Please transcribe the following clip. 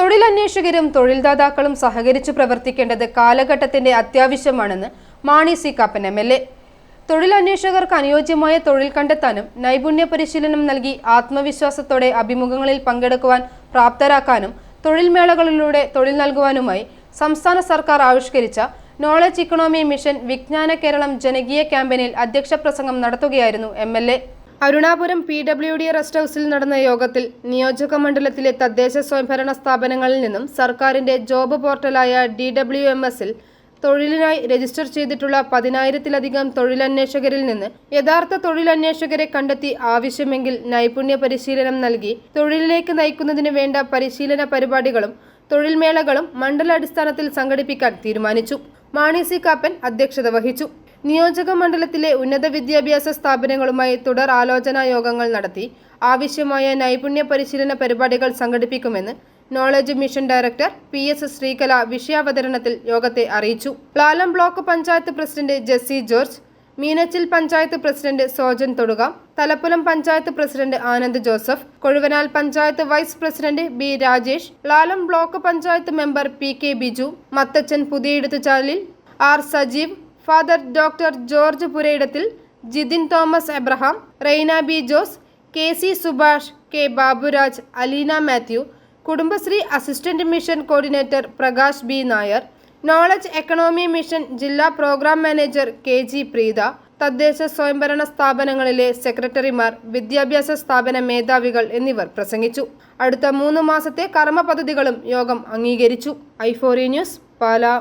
തൊഴിലന്വേഷകരും തൊഴിൽദാതാക്കളും സഹകരിച്ചു പ്രവർത്തിക്കേണ്ടത് കാലഘട്ടത്തിന്റെ അത്യാവശ്യമാണെന്ന് Mani C Kappan M L A. തൊഴിലന്വേഷകർക്ക് അനുയോജ്യമായ തൊഴിൽ കണ്ടെത്താനും നൈപുണ്യ പരിശീലനം നൽകി ആത്മവിശ്വാസത്തോടെ അഭിമുഖങ്ങളിൽ പങ്കെടുക്കുവാൻ പ്രാപ്തരാക്കാനും തൊഴിൽമേളകളിലൂടെ തൊഴിൽ നൽകുവാനുമായി സംസ്ഥാന സർക്കാർ ആവിഷ്കരിച്ച നോളജ് ഇക്കണോമി മിഷൻ വിജ്ഞാന കേരളം ജനകീയ ക്യാമ്പയിനിൽ അധ്യക്ഷ പ്രസംഗം നടത്തുകയായിരുന്നു M. Arunapuram P W D rest ഹൌസിൽ നടന്ന യോഗത്തിൽ നിയോജക മണ്ഡലത്തിലെ തദ്ദേശ സ്വയംഭരണ സ്ഥാപനങ്ങളിൽ നിന്നും സർക്കാരിന്റെ ജോബ് പോർട്ടലായ ഡി ഡബ്ല്യു എം എസിൽ തൊഴിലിനായി രജിസ്റ്റർ ചെയ്തിട്ടുള്ള പതിനായിരത്തിലധികം തൊഴിലന്വേഷകരിൽ നിന്ന് യഥാർത്ഥ തൊഴിലന്വേഷകരെ കണ്ടെത്തി ആവശ്യമെങ്കിൽ നൈപുണ്യ പരിശീലനം നൽകി തൊഴിലിലേക്ക് നയിക്കുന്നതിന് വേണ്ട പരിശീലന പരിപാടികളും തൊഴിൽമേളകളും മണ്ഡലാടിസ്ഥാനത്തിൽ സംഘടിപ്പിക്കാൻ തീരുമാനിച്ചു. മാണി സി കാപ്പൻ അധ്യക്ഷത വഹിച്ചു. നിയോജക മണ്ഡലത്തിലെ ഉന്നത വിദ്യാഭ്യാസ സ്ഥാപനങ്ങളുമായി തുടർ ആലോചനാ യോഗങ്ങൾ നടത്തി ആവശ്യമായ നൈപുണ്യ പരിശീലന പരിപാടികൾ സംഘടിപ്പിക്കുമെന്ന് knowledge mission director P S Sreekala വിഷയാവതരണത്തിൽ യോഗത്തെ അറിയിച്ചു. Lalam block panchayat president Jessy George Meenachil panchayat president Sojan Thoduka Thalappalam panchayat president Anand Joseph Kozhuvanal panchayat vice president B Rajesh Lalam block panchayat member P K Biju Mathachan Puthiyeduthuchalil R Sajeev father doctor George Purayidathil Jithin Thomas Abraham Reyna B Jose K C Subhash K Baburaj Alina Mathew Kudumbashree assistant mission coordinator Prakash B Nair knowledge economy mission ജില്ലാ programme manager K G Preetha തദ്ദേശ സ്വയംഭരണ സ്ഥാപനങ്ങളിലെ സെക്രട്ടറിമാർ വിദ്യാഭ്യാസ സ്ഥാപന മേധാവികൾ എന്നിവർ പ്രസംഗിച്ചു. അടുത്ത മൂന്ന് മാസത്തെ കർമ്മ പദ്ധതികളും യോഗം അംഗീകരിച്ചു. ഐഫോറി ന്യൂസ് പാലാ.